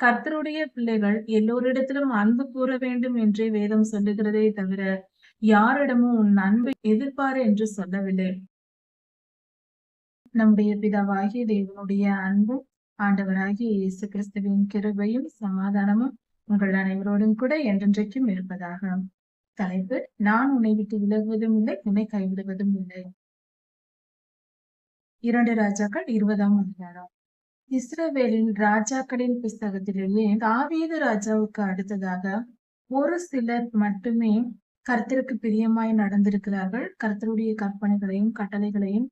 கர்த்தருடைய பிள்ளைகள் எல்லோரிடத்திலும் அன்பு கூற வேண்டும் என்றே வேதம் சொல்லுகிறதே தவிர யாரிடமும் உன் அன்பை எதிர்பார் என்று சொல்லவில்லை. நம்முடைய பிதாவாகிய தேவனுடைய அன்பு ஆண்டவராகிய இயேசு கிறிஸ்துவின் கிருபையும் சமாதானமும் உங்கள் அனைவரோடும் கூட என்றென்றைக்கும் இருப்பதாக. தலைப்பு நான் உன்னை விட்டு விலகுவதும் இல்லை உன்னை கைவிடுவதும் இல்லை. இரண்டு ராஜாக்கள் இருபதாம் அதிகாரம். இஸ்ரவேலின் ராஜாக்களின் புஸ்தகத்திலேயே தாவீது ராஜாவுக்கு அடுத்ததாக ஒரு சிலர் மட்டுமே கர்த்தருக்கு பிரியமாய் நடந்திருக்கிறார்கள். கர்த்தருடைய கற்பனைகளையும் கட்டளைகளையும்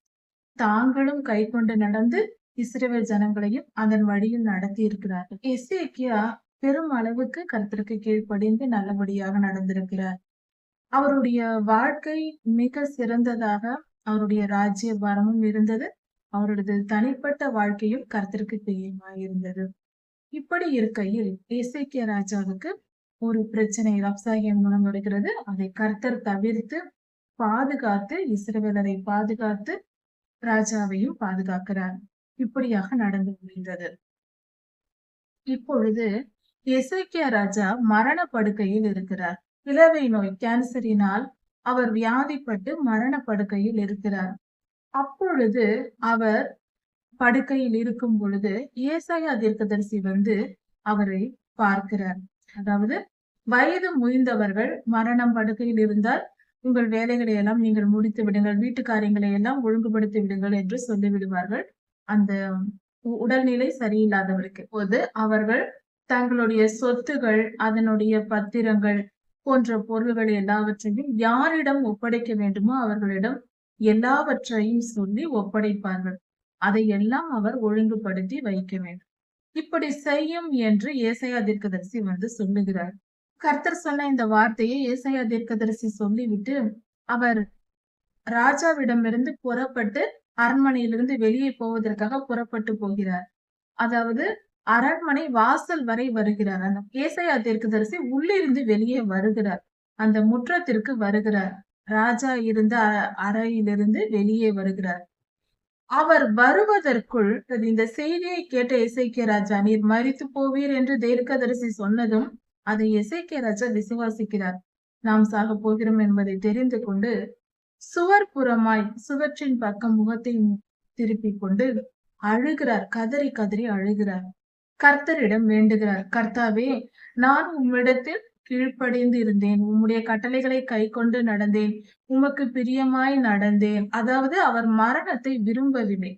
தாங்களும் கை கொண்டு நடந்து இஸ்ரேவேல் ஜனங்களையும் அதன் வழியில் நடத்தி இருக்கிறார்கள். எசேக்கியா பெரும் அளவுக்கு கர்த்தருக்கு கீழ்ப்படிந்து நல்லபடியாக நடந்திருக்கிறார். அவருடைய வாழ்க்கை மிக சிறந்ததாக அவருடைய ராஜ்ய பாரமும் இருந்தது. அவரது தனிப்பட்ட வாழ்க்கையும் கர்த்தருக்கு பிரியமாய் இருந்தது இப்படி இருக்கையில் இசைக்கிய ராஜாவுக்கு ஒரு பிரச்சனை ரப்சாகியம் மூலம் வருகிறது. அதை கர்த்தர் தவிர்த்து பாதுகாத்து இஸ்ரவேலரை பாதுகாத்து ராஜாவையும் பாதுகாக்கிறார். இப்படியாக நடந்து முடிந்தது. இப்பொழுது இசைக்கிய ராஜா மரண படுக்கையில் இருக்கிறார். இளவை நோய் கேன்சரினால் அவர் வியாதிப்பட்டு மரண படுக்கையில் இருக்கிறார். அப்பொழுது அவர் படுக்கையில் இருக்கும் பொழுது ஏசாயா தீர்க்கதரிசி வந்து அவரை பார்க்கிறார். அதாவது வயது முயந்தவர்கள் மரணம் படுக்கையில் இருந்தால் உங்கள் வேலைகளை எல்லாம் நீங்கள் முடித்து விடுங்கள் வீட்டு காரியங்களை எல்லாம் ஒழுங்குபடுத்தி விடுங்கள் என்று சொல்லிவிடுவார்கள் அந்த உடல்நிலை சரியில்லாதவருக்கு போது அவர்கள் தங்களுடைய சொத்துகள் அதனுடைய பத்திரங்கள் போன்ற பொருள்கள் எல்லாவற்றையும் யாரிடம் ஒப்படைக்க வேண்டுமோ அவர்களிடம் எல்லாவற்றையும் சொல்லி ஒப்படைப்பார்கள். அதையெல்லாம் அவர் ஒழுங்குபடுத்தி வைக்க வேண்டும். இப்படி செய்யும் என்று ஏசையா தீர்க்கதரிசி வந்து சொல்லுகிறார். கர்த்தர் சொன்ன இந்த வார்த்தையை ஏசையா தீர்க்கதரிசி சொல்லிவிட்டு அவர் ராஜாவிடமிருந்து புறப்பட்டு அரண்மனையிலிருந்து வெளியே போவதற்காக புறப்பட்டு போகிறார். அதாவது அரண்மனை வாசல் வரை வருகிறார். அந்த ஏசையா தீர்க்கதரிசி உள்ளிருந்து வெளியே வருகிறார். அந்த முற்றத்திற்கு வருகிறார். ராஜா இருந்த அறையிலிருந்து வெளியே வருகிறார். அவர் வருவதற்குள் இந்த செய்தியை கேட்ட இசைக்கிய ராஜா நீர் மறித்து போவீர் என்று தீர்க்கதரிசி சொன்னதும் அதை இசைக்கிய ராஜா விசுவாசிக்கிறார். நாம் சாக போகிறோம் என்பதை தெரிந்து கொண்டு சுவர் புறமாய் சுவற்றின் பக்கம் முகத்தை திருப்பிக் கொண்டு அழுகிறார். கதறி கதறி அழுகிறார். கர்த்தரிடம் வேண்டுகிறார். கர்த்தாவே நான் உம்மிடத்தில் கீழ்ப்படிந்து இருந்தேன். உம்முடைய கட்டளைகளை கை கொண்டு நடந்தேன். உமக்கு பிரியமாய் நடந்தேன். அதாவது அவர் மரணத்தை விரும்பவில்லை.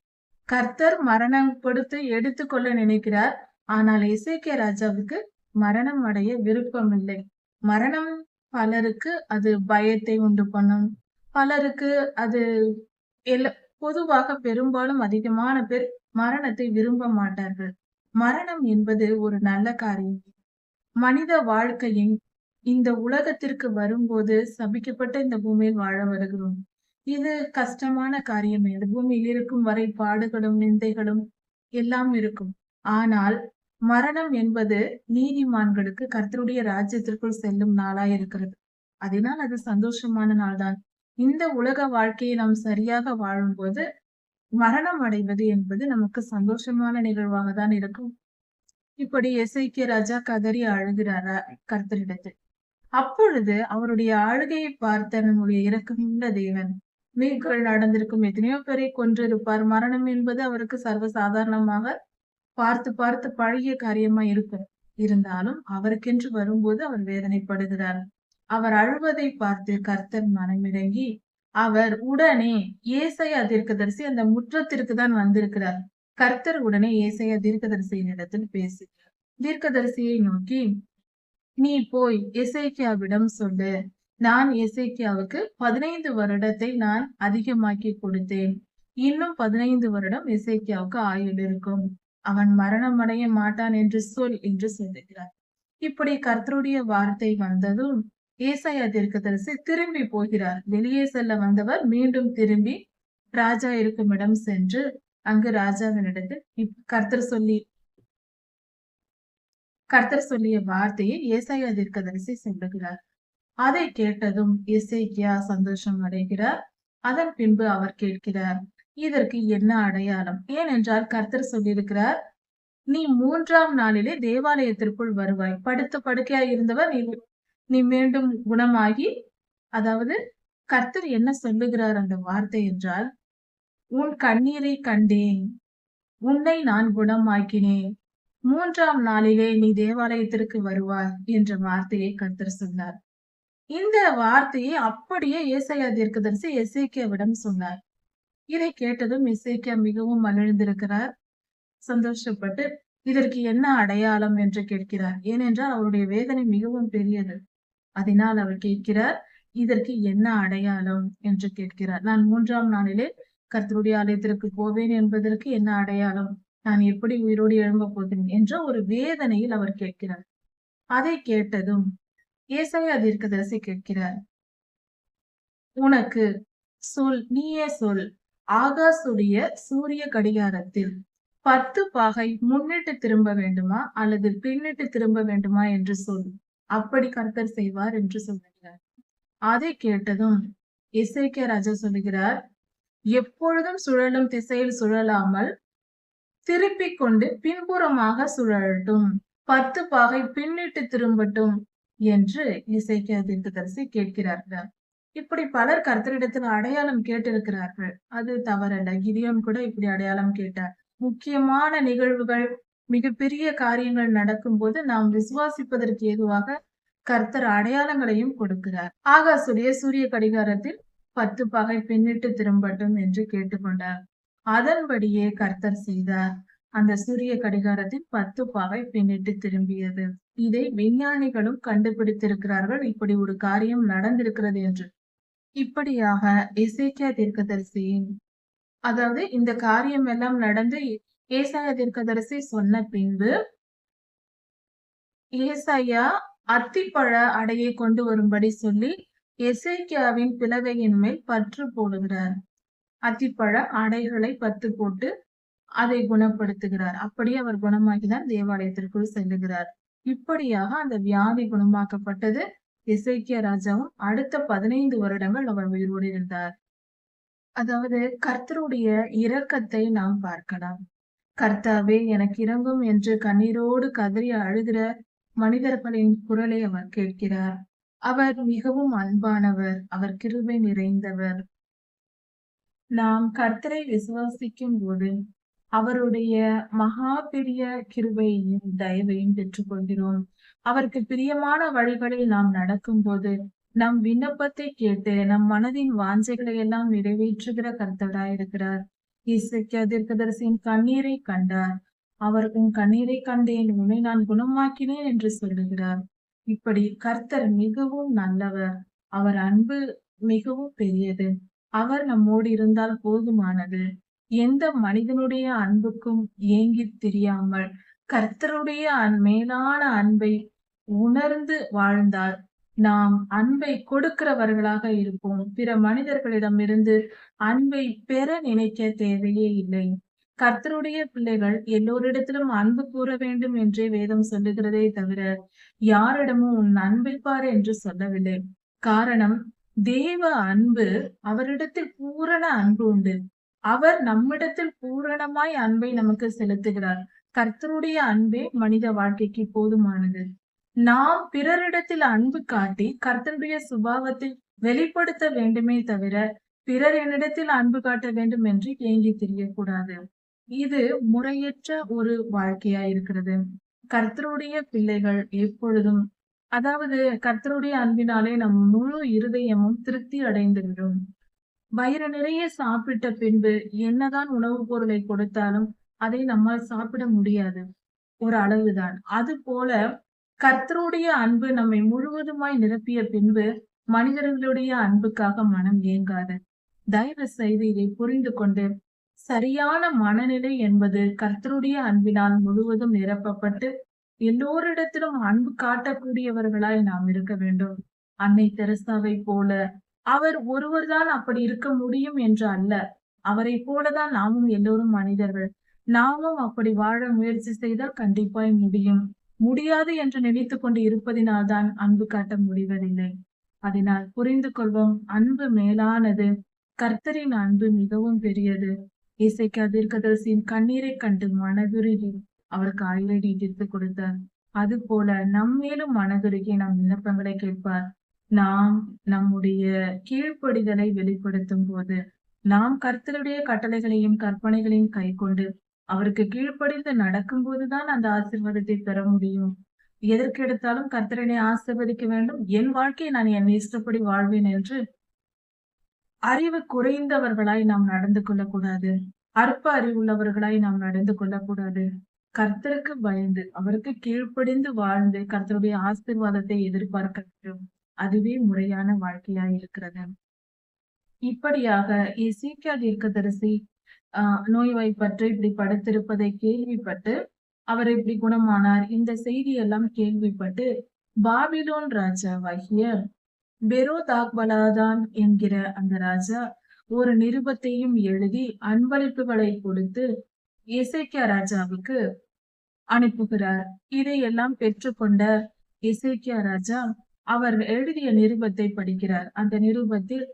கர்த்தர் மரணம் கொடுத்து எடுத்துக்கொள்ள நினைக்கிறார். ஆனால் இசைக்கிய ராஜாவுக்கு மரணம் அடைய விருப்பம் இல்லை மரணம் பலருக்கு அது பயத்தை உண்டு பண்ணும். பலருக்கு அது எல்ல பொதுவாக பெரும்பாலும் அதிகமான பேர் மரணத்தை விரும்ப மாட்டார்கள். மரணம் என்பது ஒரு நல்ல காரியம். மனித வாழ்க்கையின் இந்த உலகத்திற்கு வரும்போது சபிக்கப்பட்ட இந்த பூமியில் வாழ வருகிறோம். இது கஷ்டமான காரியம். இந்த பூமியில் இருக்கும் வரை பாடுகளும் நிந்தைகளும் எல்லாம் இருக்கும். ஆனால் மரணம் என்பது நீதிமான்களுக்கு கர்த்தருடைய ராஜ்யத்திற்குள் செல்லும் நாளா இருக்கிறது. அதனால் அது சந்தோஷமான நாள்தான். இந்த உலக வாழ்க்கையை நாம் சரியாக வாழும்போது மரணம் அடைவது என்பது நமக்கு சந்தோஷமான நிகழ்வாக தான் இருக்கும். இப்படி எசைக்கிய ராஜா கதறி அழுகிறாரா கர்த்தரிடத்தில். அப்பொழுது அவருடைய அழுகையை பார்த்த நம்முடைய இறக்கமுள்ள தேவன் மீன்கள் நடந்திருக்கும் எத்தனையோ பேரை கொன்றிருப்பார். மரணம் என்பது அவருக்கு சர்வ சாதாரணமாக பார்த்து பார்த்து பழகிய காரியமா இருக்கும் இருந்தாலும் அவருக்கென்று வரும்போது அவர் வேதனைப்படுகிறார். அவர் அழுவதை பார்த்து கர்த்தர் மனமிறங்கி அவர் உடனே ஏசையா தீர்க்கதரிசி அந்த முற்றத்திற்கு தான் வந்திருக்கிறார். கர்த்தர் உடனே ஏசையா தீர்க்கதரிசியின் இடத்தில் பேசுகிறார். தீர்க்கதரிசியை நோக்கி நீ போய் எசைக்கியாவிடம் சொல்லு. நான் எசைக்கியாவுக்கு பதினைந்து வருடத்தை நான் அதிகமாக்கி கொடுத்தேன். இன்னும் பதினைந்து வருடம் எசைக்கியாவுக்கு ஆயுள் இருக்கும். அவன் மரணம் அடைய மாட்டான் என்று சொல் என்று சொல்லுகிறார். இப்படி கர்த்தருடைய வார்த்தை வந்ததும் ஏசாயா தீர்க்கதரிசி திரும்பி போகிறார். வெளியே செல்ல வந்தவர் மீண்டும் திரும்பி ராஜா இருக்கும் இடம் சென்று அங்கு ராஜாவினிடத்தில் கர்த்தர் சொல்லி கர்த்தர் சொல்லிய வார்த்தையை ஏசாயா தீர்க்கதரிசி சொல்லுகிறார். அதை கேட்டதும் இசைக்கியா சந்தோஷம் அடைகிறார். அதன் பின்பு அவர் கேட்கிறார் இதற்கு என்ன அடையாளம்? ஏனென்றால் கர்த்தர் சொல்லியிருக்கிறார் நீ மூன்றாம் நாளிலே தேவாலயத்திற்குள் வருவாய். படுத்த படுக்கையாய் இருந்தவர் நீ நீ மீண்டும் குணமாகி அதாவது கர்த்தர் என்ன சொல்லுகிறார் அந்த வார்த்தை என்றால் உன் கண்ணீரை கண்டேன். உன்னை நான் குணமாக்கினேன். மூன்றாம் நாளிலே நீ தேவாலயத்திற்கு வருவாய் என்ற வார்த்தையை கர்த்தர் சொன்னார். இந்த வார்த்தையை அப்படியே ஏசையா தீர்க்கதரிசி எசேக்கியாவிடம் சொன்னார். இதை கேட்டதும் எசேக்கியா மிகவும் மகிழ்ந்திருக்கிறார். சந்தோஷப்பட்டு இதற்கு என்ன அடையாளம் என்று கேட்கிறார். ஏனென்றால் அவருடைய வேதனை மிகவும் பெரியது. அதனால் அவர் கேட்கிறார் இதற்கு என்ன அடையாளம் என்று கேட்கிறார். நான் மூன்றாம் நாளிலே கர்த்தருடைய ஆலயத்திற்கு போவேன் என்பதற்கு என்ன அடையாளம்? நான் எப்படி உயிரோடு எழும்ப போகிறேன் என்ற ஒரு வேதனையில் அவர் கேட்கிறார். அதை கேட்டதும் ஏசாயா தீர்க்கதரிசி கேட்கிறார். உனக்கு சொல் நீயே சொல். ஆகாசுடைய சூரிய கடிகாரத்தில் பத்து பாகை முன்னிட்டு திரும்ப வேண்டுமா அல்லது பின்னிட்டு திரும்ப வேண்டுமா என்று சொல். அப்படி கர்த்தர் செய்வார் என்று சொல்லுகிறார். அதை கேட்டதும் இசைக்கிய ராஜா சொல்லுகிறார் எப்பொழுதும் சுழலும் திசையில் சுழலாமல் திருப்பிக் கொண்டு பின்புறமாக சுழலட்டும் பத்து பாகை பின்னிட்டு திரும்பட்டும் என்று இசைக்கிய தீர்க்கதரிசி கேட்கிறார்கள். இப்படி பலர் கர்த்தரிடத்தில் அடையாளம் கேட்டிருக்கிறார்கள். அது தவறல்ல. கிதியோன் கூட இப்படி அடையாளம் கேட்டார். முக்கியமான நிகழ்வுகள் மிகப்பெரிய காரியங்கள் நடக்கும்போது நாம் விசுவாசிப்பதற்கு ஏதுவாக கர்த்தர் அடையாளங்களையும் கொடுக்கிறார். ஆகாசுடைய சூரிய கடிகாரத்தில் பத்து பகை பின்னிட்டு திரும்பட்டும் என்று கேட்டுக்கொண்டார். அதன்படியே கர்த்தர் செய்தார். அந்த சூரிய கடிகாரத்தில் பத்து பகை பின்னிட்டு திரும்பியது. இதை விஞ்ஞானிகளும் கண்டுபிடித்திருக்கிறார்கள். இப்படி ஒரு காரியம் நடந்திருக்கிறது என்று. இப்படியாக இசைக்கியா தீர்க்கதரிசியின் அதாவது இந்த காரியம் எல்லாம் நடந்து ஏசாயா தீர்க்கதரிசி சொன்ன பின்பு ஏசாயா அத்திப்பழ அடையை கொண்டு வரும்படி சொல்லி எசேக்கியாவின் பிளவையின் மேல் பற்று போடுகிறார். அத்திப்பழ அடைகளை பத்து போட்டு அதை குணப்படுத்துகிறார். அப்படியே அவர் குணமாகிதான் தேவாலயத்திற்குள் செல்லுகிறார். இப்படியாக அந்த வியாதி குணமாக்கப்பட்டது இசைக்கிய ராஜாவும் அடுத்த பதினைந்து வருடங்கள் அவர் உயிரோடு இருந்தார். அதாவது கர்த்தருடைய இரக்கத்தை நாம் பார்க்கலாம். கர்த்தாவே எனக்கு இறங்கும் என்று கண்ணீரோடு கதறி அழுகிற மனிதர்களின் குரலை அவர் கேட்கிறார். அவர் மிகவும் அன்பானவர் அவர் கிருபை நிறைந்தவர். நாம் கர்த்தரை விசுவாசிக்கும் போது அவருடைய மகா பெரிய கிருபையையும் தயவையும் பெற்றுக்கொள்கிறோம். அவருக்கு பிரியமான வழிகளில் நாம் நடக்கும்போது நம் விண்ணப்பத்தை கேட்டு நம் மனதின் வாஞ்சைகளை எல்லாம் நிறைவேற்றுகிற கர்த்தராயிருக்கிறார் இசைக்கு தீர்க்கதரிசியின் கண்ணீரை கண்டார். அவர் உன் கண்ணீரை கண்டேன் உன்னை நான் குணமாக்கினேன் என்று சொல்லுகிறார். இப்படி கர்த்தர் மிகவும் நல்லவர். அவர் அன்பு மிகவும் பெரியது. அவர் நம்மோடு இருந்தால் போதுமானது. எந்த மனிதனுடைய அன்புக்கும் ஏங்கி தெரியாமல் கர்த்தருடைய மேலான அன்பை உணர்ந்து வாழ்ந்தால் நாம் அன்பை கொடுக்கிறவர்களாக இருப்போம். பிற மனிதர்களிடமிருந்து அன்பை பெற நினைக்க தேவையே இல்லை. கர்த்தருடைய பிள்ளைகள் எல்லோரிடத்திலும் அன்பு கூற வேண்டும் என்றே வேதம் சொல்லுகிறதே தவிர யாரிடமும் உன் அன்பிப்பார் என்று சொல்லவில்லை. காரணம் தேவ அன்பு அவரிடத்தில் பூரண அன்பு உண்டு. அவர் நம்மிடத்தில் பூரணமாய் அன்பை நமக்கு செலுத்துகிறார். கர்த்தருடைய அன்பே மனித வாழ்க்கைக்கு போதுமானது. நாம் பிறரிடத்தில் அன்பு காட்டி கர்த்தருடைய சுபாவத்தில் வெளிப்படுத்த வேண்டுமே தவிர பிறர் என்னிடத்தில் அன்பு காட்ட வேண்டும் என்று ஏங்கி தெரியக்கூடாது. இது முறையற்ற ஒரு வாழ்க்கையா இருக்கிறது. கர்த்தருடைய பிள்ளைகள் எப்பொழுதும் அதாவது கர்த்தருடைய அன்பினாலே நம் முழு இருதயமும் திருப்தி அடைந்துவிடும். வயிறு நிறைய சாப்பிட்ட பின்பு என்னதான் உணவுப் பொருளை கொடுத்தாலும் அதை நம்மால் சாப்பிட முடியாது. ஒரு அளவுதான். அது போல கர்த்தருடைய அன்பு நம்மை முழுவதுமாய் நிரப்பிய பின்பு மனிதர்களுடைய அன்புக்காக மனம் இயங்காது. தயவு செய்து இதை புரிந்து கொண்டு சரியான மனநிலை என்பது கர்த்தருடைய அன்பினால் முழுவதும் நிரப்பப்பட்டு எல்லோரிடத்திலும் அன்பு காட்டக்கூடியவர்களாய் நாம் இருக்க வேண்டும். அன்னை தெரசாவை போல அவர் ஒருவர்தான் அப்படி இருக்க முடியும் என்று அல்ல. அவரை போலதான் நாமும் எல்லோரும் மனிதர்கள். நாமும் அப்படி வாழ முயற்சி செய்தால் கண்டிப்பாய் முடியும். முடியாது என்று நினைத்து கொண்டு இருப்பதினால்தான் அன்பு காட்ட முடிவதில்லை. அதனால் புரிந்து கொள்வோம் அன்பு மேலானது கர்த்தரின் அன்பு மிகவும் பெரியது. இசைக்கு தீர்க்கதரிசியின் கண்ணீரை கண்டு மனதுருகி அவருக்கு ஆயுளை தீர்த்து கொடுத்தார். அது போல நம்மேலும் மனதுருகி நம் விண்ணப்பங்களை கேட்பார். நாம் நம்முடைய கீழ்ப்படிதலை வெளிப்படுத்தும் போது நாம் கர்த்தருடைய கட்டளைகளையும் கற்பனைகளையும் கை கொண்டு அவருக்கு கீழ்ப்படிந்து நடக்கும் போதுதான் அந்த ஆசீர்வாதத்தை பெற முடியும். எதற்கு எடுத்தாலும் கர்த்தரனை ஆசிர்வதிக்க வேண்டும். என் வாழ்க்கையை நான் என் இஷ்டப்படி வாழ்வேன் என்று அறிவு குறைந்தவர்களாய் நாம் நடந்து கொள்ளக்கூடாது. அற்ப அறிவுள்ளவர்களாய் நாம் நடந்து கொள்ளக்கூடாது. கர்த்தருக்கு பயந்து அவருக்கு கீழ்ப்படிந்து வாழ்ந்து கர்த்தருடைய ஆசீர்வாதத்தை எதிர்பார்க்க வேண்டும். அதுவே முறையான வாழ்க்கையாய் இருக்கிறது. இப்படியாக எசேக்கியா தீர்க்கதரிசி ஆஹ் பற்று இப்படி படுத்திருப்பதை கேள்விப்பட்டு அவர் இப்படி குணமானார். இந்த செய்தி எல்லாம் கேள்விப்பட்டு பாபிலோன் ராஜாவாகிய பெரோதாக்பலாதான் என்கிற அந்த ராஜா ஒரு நிருபத்தையும் எழுதி அன்பளிப்புகளை கொடுத்து இசைக்கியா ராஜாவுக்கு அனுப்புகிறார். இதையெல்லாம் பெற்றுக்கொண்ட இசைக்கியா ராஜா அவர் எழுதிய நிருபத்தை படிக்கிறார். அந்த நிருபத்தில்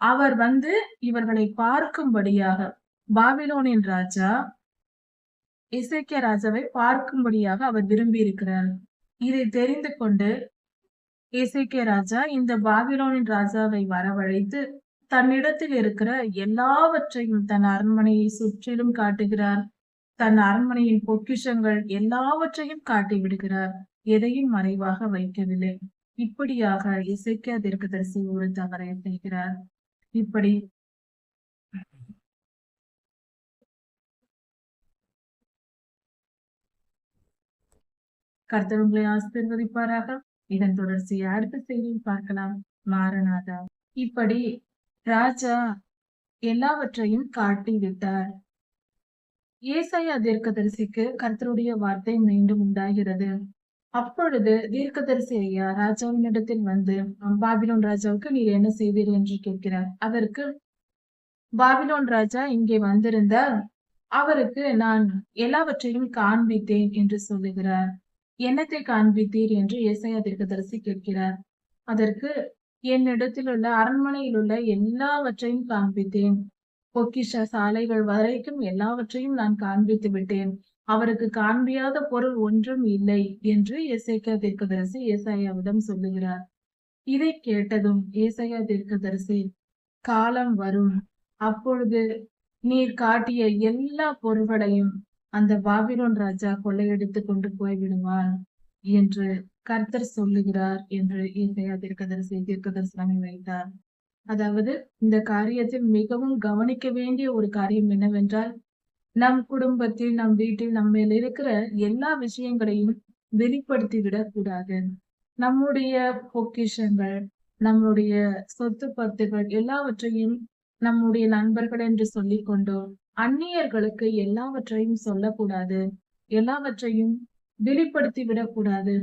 அவர் வந்து இவர்களை பார்க்கும்படியாக பாபிலோனின் ராஜா இசைக்கிய ராஜாவை பார்க்கும்படியாக அவர் விரும்பி இருக்கிறார் இதை தெரிந்து கொண்டு இசைக்கிய ராஜா இந்த பாபிலோனின் ராஜாவை வரவழைத்து தன்னிடத்தில் இருக்கிற எல்லாவற்றையும் தன் அரண்மனையை சுற்றிலும் காட்டுகிறார். தன் அரண்மனையின் பொக்கிஷங்கள் எல்லாவற்றையும் காட்டி விடுகிறார். எதையும் மறைவாக வைக்கவில்லை. இப்படியாக இசைக்கிய தீர்க்கதரிசி ஒரு தவறை செய்கிறார். இப்படி கர்த்தர் உங்களை ஆசீர்வதிப்பாராக. இதன் தொடர்ச்சியை அடுத்த செய்தியில் பார்க்கலாம். மாரநாதா இப்படி ராஜா எல்லாவற்றையும் காட்டி விட்டார் ஏசாயா தீர்க்கதரிசிக்கு கர்த்தருடைய வார்த்தை மீண்டும் உண்டாகிறது. அப்பொழுது தீர்க்கதரிசி ஐயா ராஜாவின் இடத்தில் வந்து பாபிலோன் ராஜாவுக்கு நீர் என்ன செய்தீர்? என்று கேட்கிறார். அதற்கு பாபிலோன் ராஜா இங்கே வந்திருந்தால் அவருக்கு நான் எல்லாவற்றையும் காண்பித்தேன் என்று சொல்லுகிறார். என்னத்தை காண்பித்தீர் என்று ஏசையா தீர்க்கதரிசி கேட்கிறார். அதற்கு என்னிடத்தில் உள்ள அரண்மனையில் உள்ள எல்லாவற்றையும் காண்பித்தேன். பொக்கிஷ சாலைகள் வரைக்கும் எல்லாவற்றையும் நான் காண்பித்து விட்டேன். அவருக்கு காண்பியாத பொருள் ஒன்றும் இல்லை என்று இசைக்கா தீர்க்கதரிசி ஏசாயாவிடம் சொல்லுகிறார். இதை கேட்டதும் ஏசையா தீர்க்கதரிசி காலம் வரும். அப்பொழுது நீர் காட்டிய எல்லா பொருள்களையும் அந்த பாபிலோன் ராஜா கொள்ளையடித்து கொண்டு போய்விடுவான் என்று கர்த்தர் சொல்லுகிறார் என்று இசையா தீர்க்கதரிசி தீர்க்கதரிசனமை வைத்தார். அதாவது இந்த காரியத்தில் மிகவும் கவனிக்க வேண்டிய ஒரு காரியம் என்னவென்றால் நம் குடும்பத்தில் நம் வீட்டில் நம்ம இருக்கிற எல்லா விஷயங்களையும் வெளிப்படுத்தி விடக்கூடாது நம்முடைய பொக்கிஷங்கள் நம்முடைய சொத்து பத்துகள் எல்லாவற்றையும் நம்முடைய நண்பர்கள் என்று சொல்லிக் கொண்டோம் அந்நியர்களுக்கு எல்லாவற்றையும் சொல்லக்கூடாது எல்லாவற்றையும் வெளிப்படுத்தி விடக்கூடாது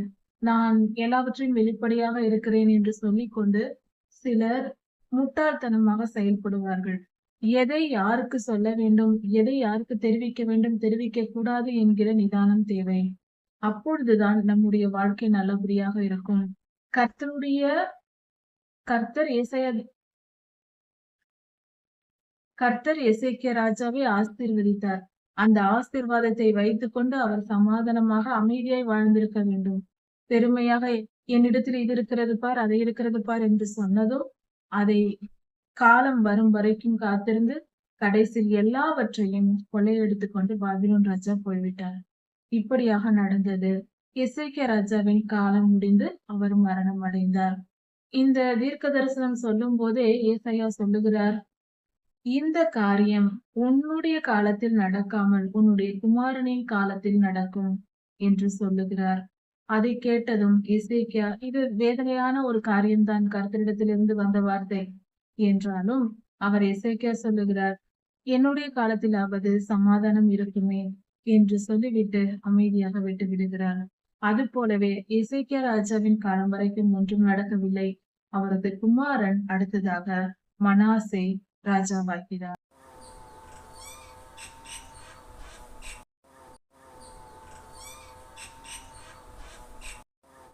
நான் எல்லாவற்றையும் வெளிப்படையாக இருக்கிறேன் என்று சொல்லிக்கொண்டு சிலர் முட்டாள்தனமாக செயல்படுவார்கள். எதை யாருக்கு சொல்ல வேண்டும் எதை யாருக்கு தெரிவிக்க வேண்டும் தெரிவிக்க கூடாது என்கிற நிதானம் தேவை. அப்பொழுதுதான் நம்முடைய வாழ்க்கை நல்லபடியாக இருக்கும். கர்த்தருடைய கர்த்தர் இசைய கர்த்தர் எசேக்கிய ராஜாவை ஆசீர்வதித்தார். அந்த ஆசீர்வாதத்தை வைத்துக்கொண்டு அவர் சமாதானமாக அமைதியாய் வாழ்ந்திருக்க வேண்டும். பெருமையாக என்னிடத்தில் இது இருக்கிறது பார் அதை இருக்கிறது பார் என்று சொன்னதோ அதை காலம் வரும் வரைக்கும் காத்திருந்து கடைசியில் எல்லாவற்றையும் கொள்ளையெடுத்து கொண்டு பாபிலோன் ராஜா போய்விட்டார். இப்படியாக நடந்தது. இசைக்கிய ராஜாவின் காலம் முடிந்து அவர் மரணம் அடைந்தார். இந்த தீர்க்க தரிசனம் சொல்லும் போதே ஏசையா சொல்லுகிறார் இந்த காரியம் உன்னுடைய காலத்தில் நடக்காமல் உன்னுடைய குமாரனின் காலத்தில் நடக்கும் என்று சொல்லுகிறார். அதை கேட்டதும் இசைக்கியா இது வேதனையான ஒரு காரியம்தான் கருத்திடத்திலிருந்து வந்த வார்த்தை என்றாலும் அவர் இசைக்கியா சொல்லுகிறார் என்னுடைய காலத்திலாவது சமாதானம் இருக்குமே என்று சொல்லிவிட்டு அமைதியாக விட்டு விடுகிறார். அது போலவே இசைக்கியா ராஜாவின் காலம் வரைக்கும் ஒன்றும் நடக்கவில்லை. அவரது குமாரன் அடுத்ததாக மனாசே રાજા બાકીરા